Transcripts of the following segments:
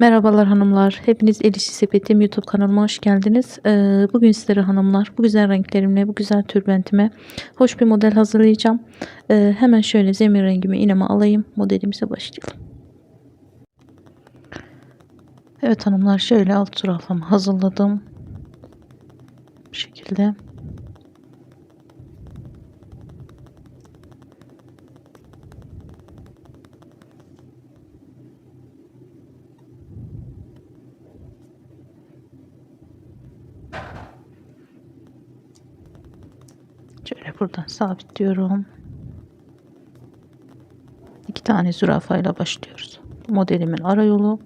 Merhabalar hanımlar. Hepiniz El İşi Sepetim YouTube kanalıma hoş geldiniz. Ee, bugün sizlere hanımlar bu güzel renklerimle bu güzel tülbentime hoş bir model hazırlayacağım. Ee, hemen şöyle zemin rengimi ineme alayım. Modelimize başlayalım. Evet hanımlar şöyle alt zürafamı hazırladım. Bu şekilde. Sabitliyorum. İki tane zürafayla başlıyoruz. Modelimin ara yolu.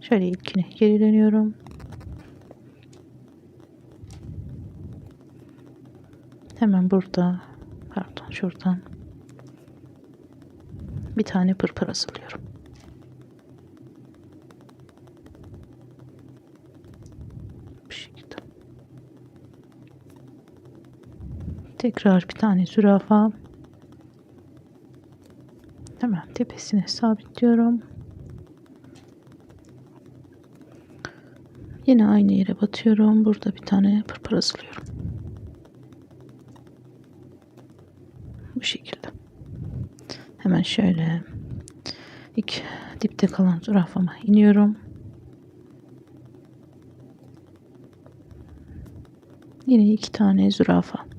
Şöyle ilkine geri dönüyorum. Hemen burada pardon şuradan bir tane pırpır asılıyorum. Bu şekilde. Tekrar bir tane zürafa. Hemen tepesine sabitliyorum. Yine aynı yere batıyorum. Burada bir tane pırpır asılıyorum. Bu şekilde. Hemen şöyle ilk dipte kalan zürafama iniyorum. Yine iki tane zürafa.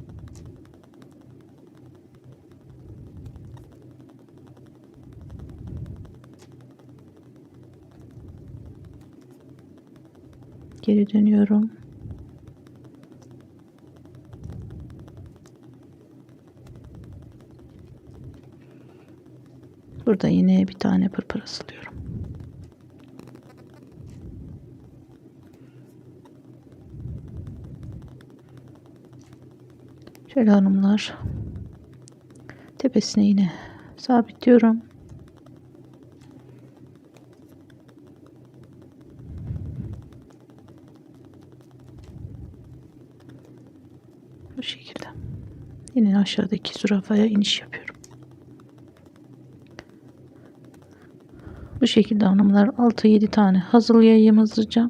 Geri dönüyorum. Burada yine bir tane pırpır asılıyorum. Şöyle hanımlar tepesine yine sabitliyorum. Bu şekilde. Yine aşağıdaki zürafaya iniş yapıyorum. Bu şekilde hanımlar 6-7 tane hazırlayayım hızlıca.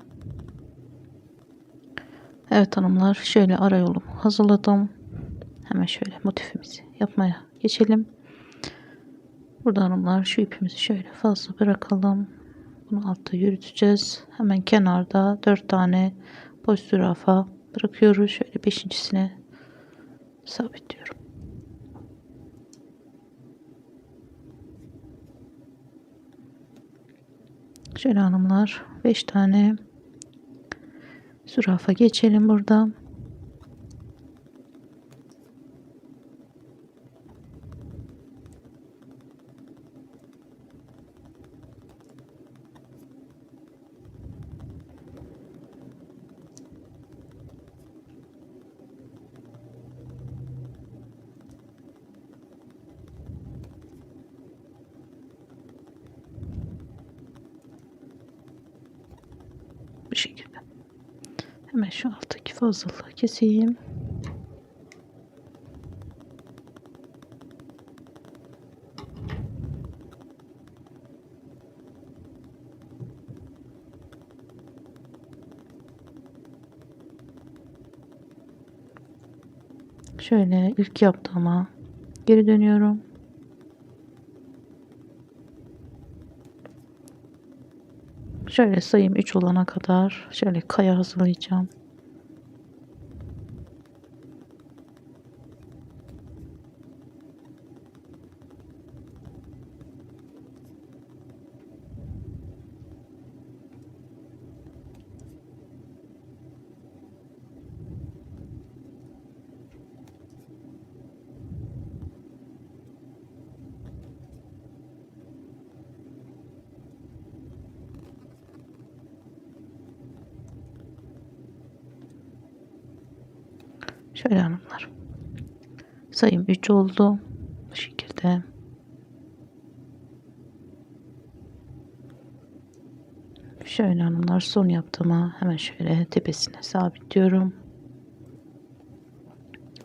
Evet hanımlar şöyle ara yolumu hazırladım. Hemen şöyle motifimizi yapmaya geçelim. Burada hanımlar şu ipimizi şöyle fazla bırakalım. Bunu altta yürüteceğiz. Hemen kenarda 4 tane boş zürafa bırakıyoruz. Şöyle beşincisine sabitliyorum. Şöyle hanımlar 5 tane zürafa geçelim burada. Bu şekilde. Hemen şu alttaki fazlalığı keseyim. Şöyle ilk yaptığıma geri dönüyorum. Şöyle sayım 3 olana kadar şöyle kaya hazırlayacağım. Şöyle hanımlar. Sayım 3 oldu. Bu şekilde. Şöyle hanımlar son yaptığıma hemen şöyle tepesine sabitliyorum.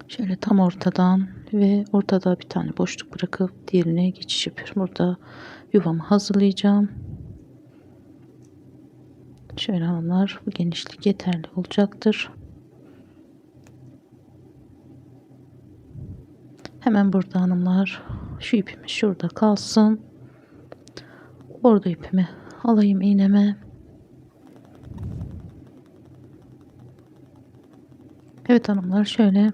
Şöyle tam ortadan ve ortada bir tane boşluk bırakıp diğerine geçiş yapıyorum. Burada yuvamı hazırlayacağım. Şöyle hanımlar bu genişlik yeterli olacaktır. Hemen burada hanımlar şu ipimi şurada kalsın. Orada ipimi alayım iğneme. Evet hanımlar şöyle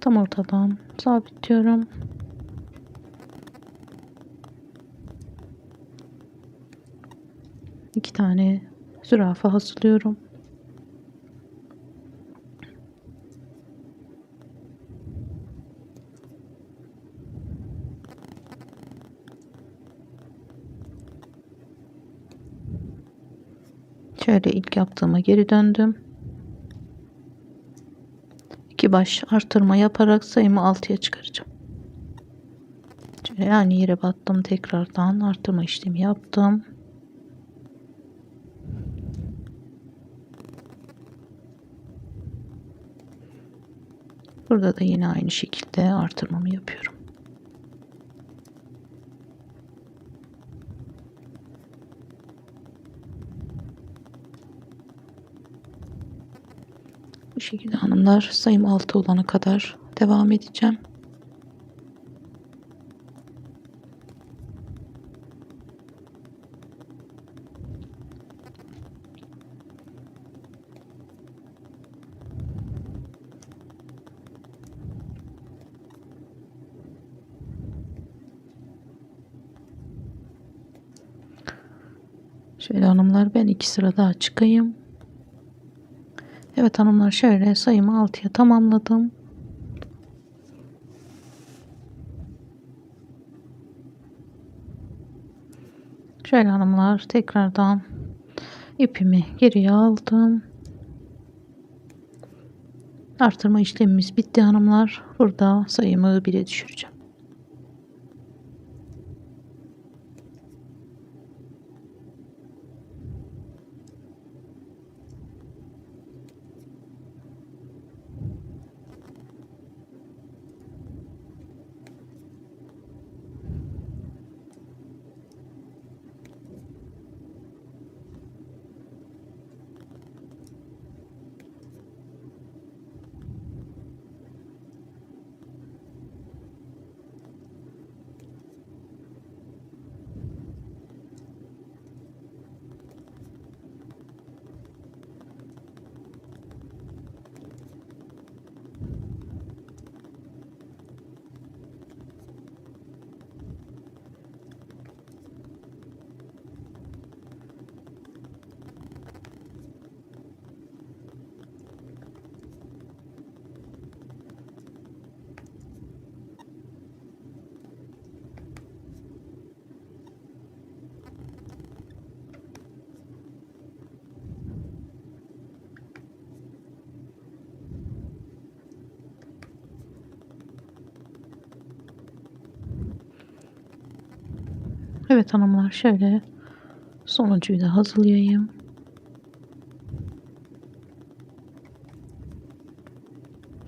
tam ortadan sabitliyorum. İki tane zürafa hazırlıyorum. Şöyle ilk yaptığıma geri döndüm. İki baş artırma yaparak sayımı 6'ya çıkaracağım. Şöyle yani yere battım tekrardan artırma işlemi yaptım. Burada da yine aynı şekilde artırmamı yapıyorum. Bu şekilde hanımlar sayım 6 olana kadar devam edeceğim. Şöyle hanımlar ben iki sıra daha çıkayım. Evet hanımlar şöyle sayımı 6'ya tamamladım. Şöyle hanımlar tekrardan ipimi geriye aldım. Artırma işlemimiz bitti hanımlar. Burada sayımı 1'e düşüreceğim. Evet hanımlar şöyle sonuncuyu da hazırlayayım.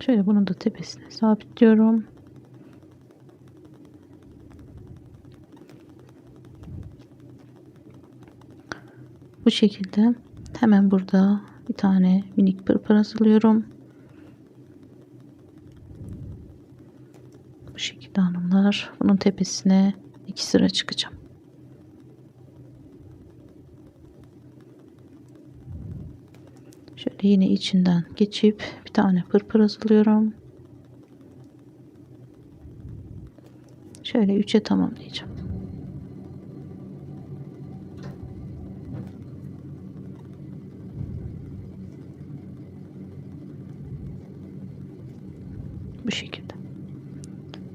Şöyle bunu da tepesine sabitliyorum. Bu şekilde hemen burada bir tane minik pırpır hazırlıyorum. Bu şekilde hanımlar bunun tepesine iki sıra çıkacağım. Şöyle yine içinden geçip bir tane pırpır hazırlıyorum. Şöyle üçe tamamlayacağım. Bu şekilde.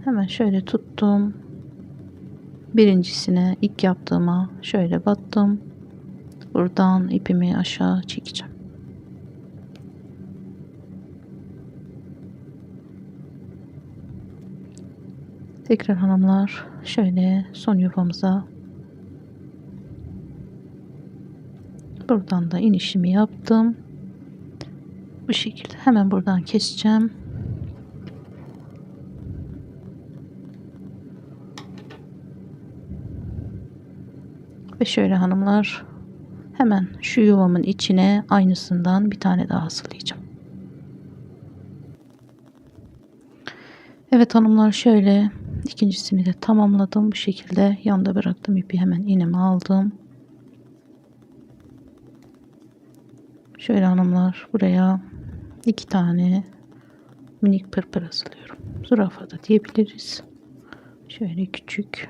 Hemen şöyle tuttum. Birincisine ilk yaptığıma şöyle battım. Buradan ipimi aşağı çekeceğim. Tekrar hanımlar şöyle son yuvamıza buradan da inişimi yaptım. Bu şekilde hemen buradan keseceğim. Ve şöyle hanımlar hemen şu yuvamın içine aynısından bir tane daha asılayacağım. Evet hanımlar şöyle ikincisini de tamamladım. Bu şekilde yanda bıraktım ipi hemen iğnemi aldım. Şöyle hanımlar buraya iki tane minik pırpır hazırlıyorum. Zürafa da diyebiliriz. Şöyle küçük.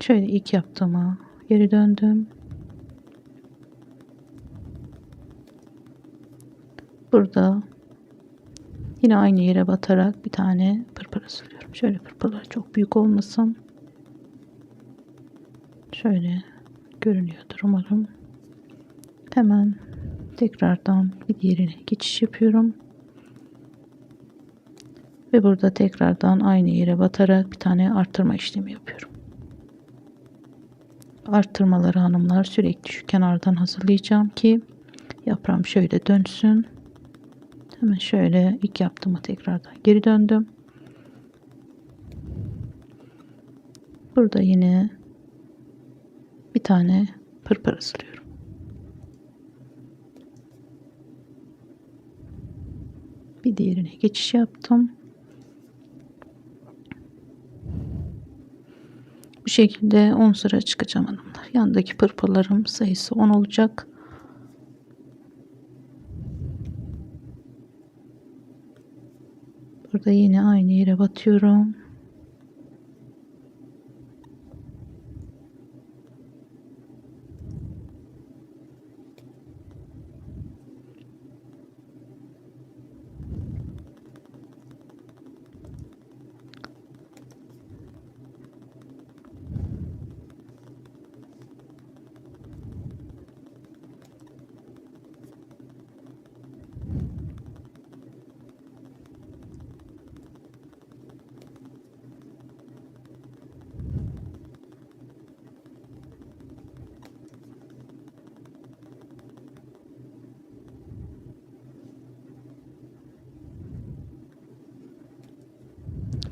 Şöyle ilk yaptığıma geri döndüm. Burada yine aynı yere batarak bir tane pırpır hazırlıyorum. Şöyle pırpırlar çok büyük olmasın. Şöyle görünüyordur umarım. Hemen tekrardan bir diğerine geçiş yapıyorum. Ve burada tekrardan aynı yere batarak bir tane arttırma işlemi yapıyorum. Arttırmaları hanımlar sürekli şu kenardan hazırlayacağım ki yaprağım şöyle dönsün. Hemen şöyle ilk yaptığıma tekrardan geri döndüm. Burada yine bir tane pırpır hazırlıyorum. Bir diğerine geçiş yaptım. Bu şekilde 10 sıra çıkacağım hanımlar. Yandaki pırpırlarım sayısı 10 olacak. Burada yine aynı yere batıyorum.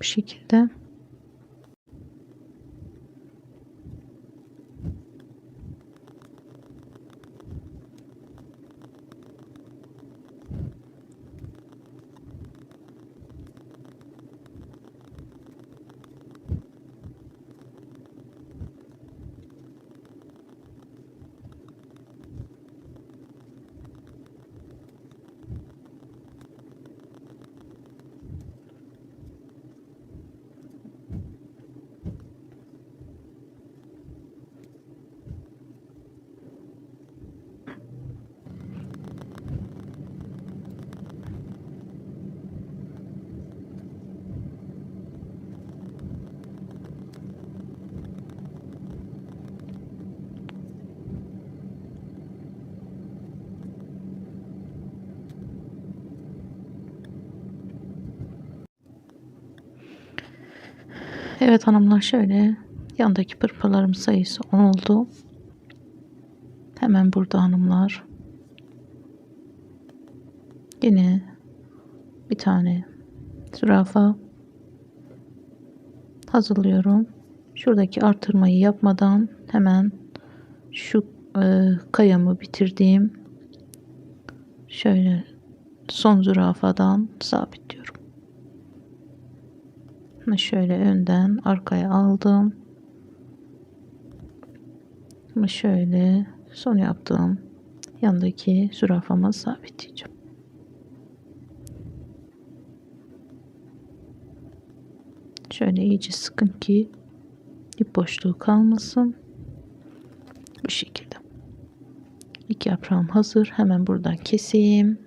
Bu şekilde. Evet hanımlar şöyle yandaki pırpırlarım sayısı 10 oldu. Hemen burada hanımlar yine bir tane zürafa hazırlıyorum. Şuradaki artırmayı yapmadan hemen şu e, kayamı bitirdiğim şöyle son zürafadan sabitliyorum. Şöyle önden arkaya aldım. Şöyle son yaptığım yandaki zürafama sabitleyeceğim. Şöyle iyice sıkın ki ip boşluğu kalmasın. Bu şekilde. İki yaprağım hazır. Hemen buradan keseyim.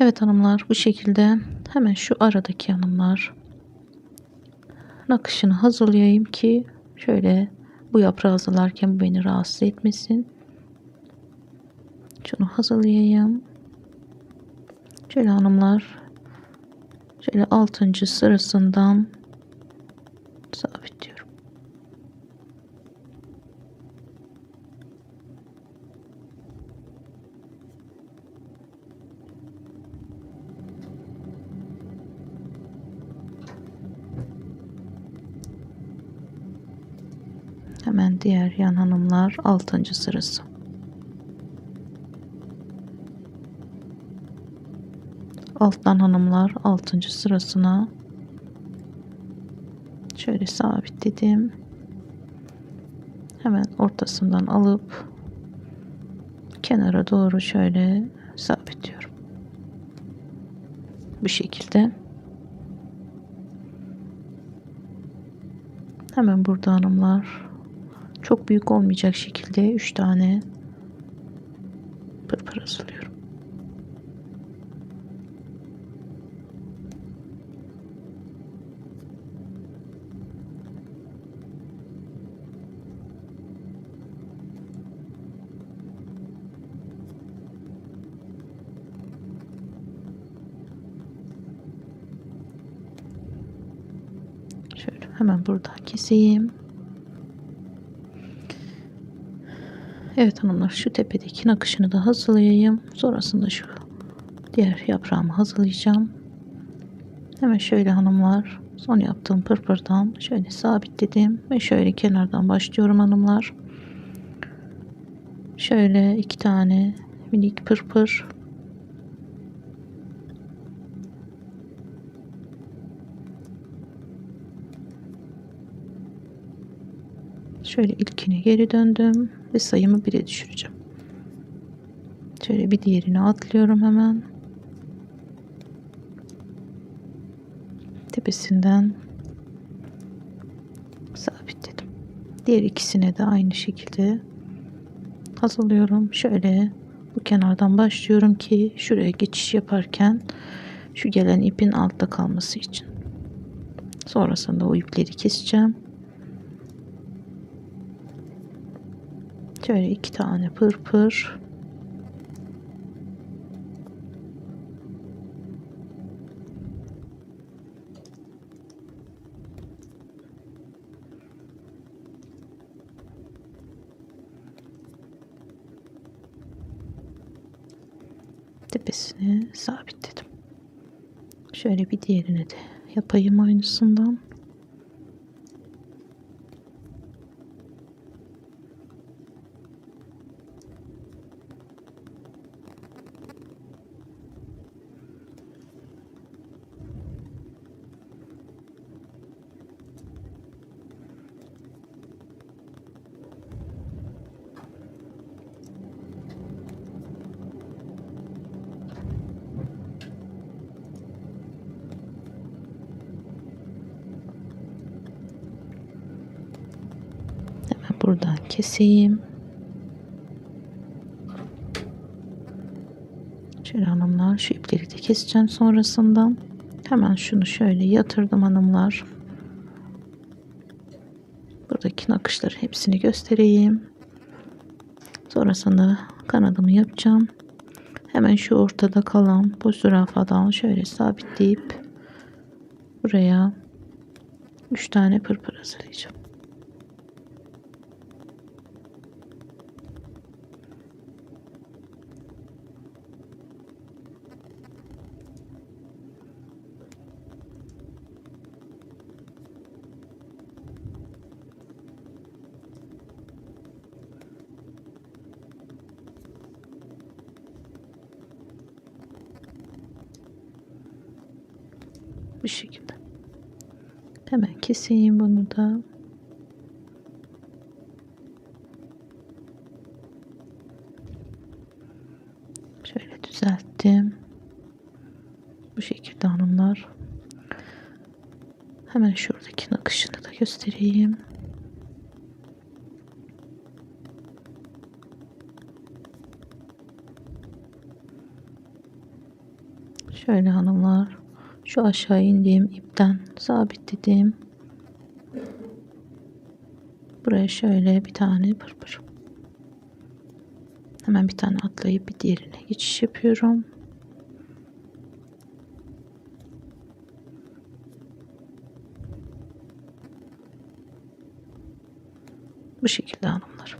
Evet hanımlar bu şekilde hemen şu aradaki hanımlar nakışını hazırlayayım ki şöyle bu yaprağı hazırlarken bu beni rahatsız etmesin. Şunu hazırlayayım. Şöyle hanımlar şöyle 6. sırasından sabitliyorum. Hemen diğer yan hanımlar 6. sırası. Alttan hanımlar 6. sırasına şöyle sabitledim. Hemen ortasından alıp kenara doğru şöyle sabitliyorum. Bu şekilde. Hemen burada hanımlar çok büyük olmayacak şekilde 3 tane pırpır hazırlıyorum. Şöyle hemen buradan keseyim. Evet hanımlar şu tepedeki nakışını da hazırlayayım. Sonrasında şu diğer yaprağımı hazırlayacağım. Hemen şöyle hanımlar son yaptığım pırpırdan şöyle sabitledim ve şöyle kenardan başlıyorum hanımlar. Şöyle iki tane minik pırpır Şöyle ilkine geri döndüm ve sayımı 1'e düşüreceğim. Şöyle bir diğerini atlıyorum hemen. Tepesinden sabitledim. Diğer ikisine de aynı şekilde hazırlıyorum. Şöyle bu kenardan başlıyorum ki şuraya geçiş yaparken şu gelen ipin altta kalması için. Sonrasında o ipleri keseceğim. Şöyle iki tane pırpır. Tepesini sabitledim. Şöyle bir diğerine de yapayım aynısından. Hemen buradan keseyim. Şöyle hanımlar şu ipleri de keseceğim sonrasından. Hemen şunu şöyle yatırdım hanımlar. Buradaki nakışları hepsini göstereyim. Sonrasında kanadımı yapacağım. Hemen şu ortada kalan bu zürafadan şöyle sabitleyip buraya 3 tane pırpır hazırlayacağım. Bu şekilde. Hemen keseyim bunu da. Şöyle düzelttim. Bu şekilde hanımlar. Hemen şuradaki nakışını da göstereyim. Şöyle hanımlar şu aşağı indiğim ipten sabitledim. Buraya şöyle bir tane pırpır. Hemen bir tane atlayıp bir diğerine geçiş yapıyorum. Bu şekilde hanımlar.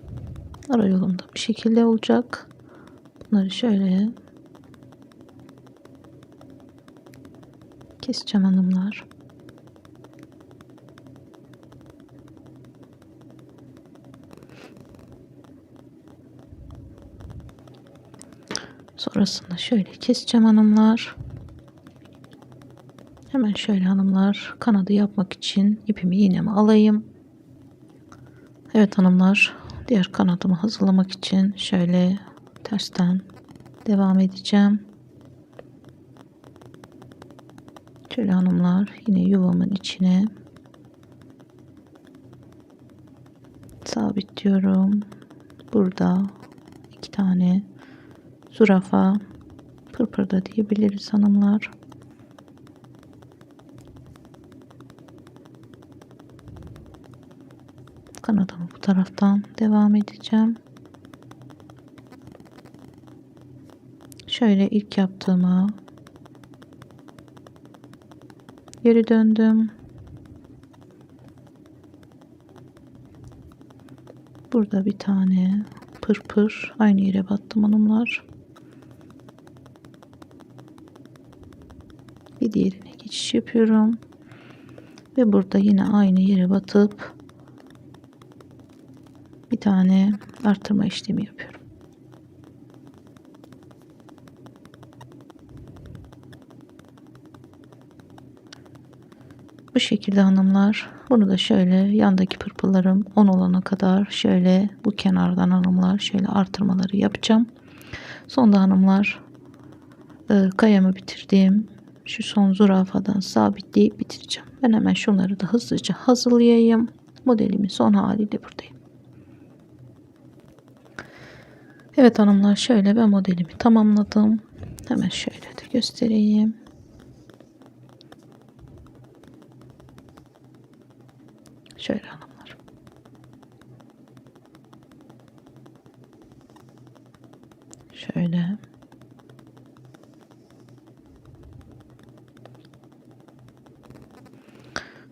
Ara yolumda bir şekilde olacak. Bunları şöyle keseceğim hanımlar. Sonrasında şöyle keseceğim hanımlar. Hemen şöyle hanımlar kanadı yapmak için ipimi iğnemi alayım. Evet hanımlar diğer kanadımı hazırlamak için şöyle tersten devam edeceğim. Şöyle hanımlar yine yuvamın içine sabitliyorum. Burada iki tane zürafa pırpırda diyebiliriz hanımlar. Kanadımı bu taraftan devam edeceğim. Şöyle ilk yaptığıma geri döndüm. Burada bir tane pırpır aynı yere battım hanımlar. Bir diğerine geçiş yapıyorum. Ve burada yine aynı yere batıp bir tane artırma işlemi yapıyorum. Bu şekilde hanımlar bunu da şöyle yandaki pırpıllarım 10 olana kadar şöyle bu kenardan hanımlar şöyle artırmaları yapacağım. Sonda hanımlar e, kayamı bitirdiğim şu son zürafadan sabitleyip bitireceğim. Ben hemen şunları da hızlıca hazırlayayım. Modelimin son haliyle buradayım. Evet hanımlar şöyle ben modelimi tamamladım. Hemen şöyle de göstereyim. Şöyle hanımlar. Şöyle.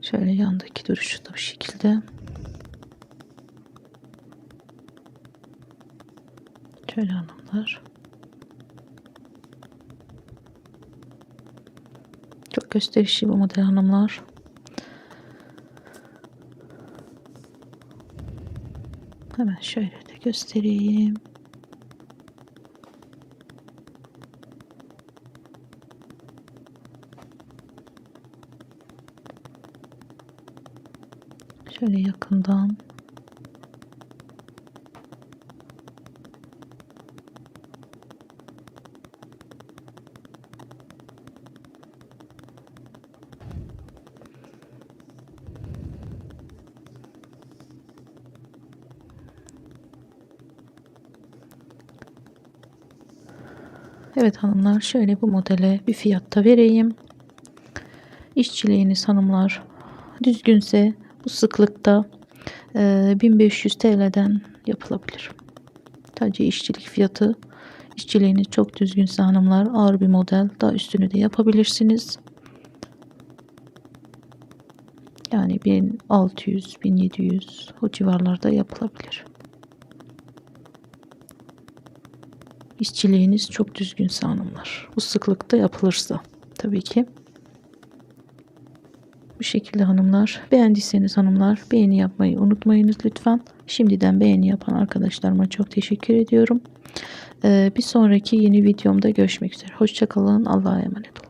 Şöyle yandaki duruşu da bu şekilde. Şöyle hanımlar. Çok gösterişli bu model hanımlar. Hemen şöyle de göstereyim. Şöyle yakından Evet hanımlar şöyle bu modele bir fiyatta vereyim. İşçiliğiniz hanımlar düzgünse bu sıklıkta e, 1500 TL'den yapılabilir. Sadece işçilik fiyatı işçiliğiniz çok düzgünse hanımlar ağır bir model daha üstünü de yapabilirsiniz. Yani 1600 1700 o civarlarda yapılabilir. İşçiliğiniz çok düzgünse hanımlar. Bu sıklıkta yapılırsa tabii ki. Bu şekilde hanımlar. Beğendiyseniz hanımlar beğeni yapmayı unutmayınız lütfen. Şimdiden beğeni yapan arkadaşlarıma çok teşekkür ediyorum. Ee, bir sonraki yeni videomda görüşmek üzere. Hoşçakalın. Allah'a emanet olun.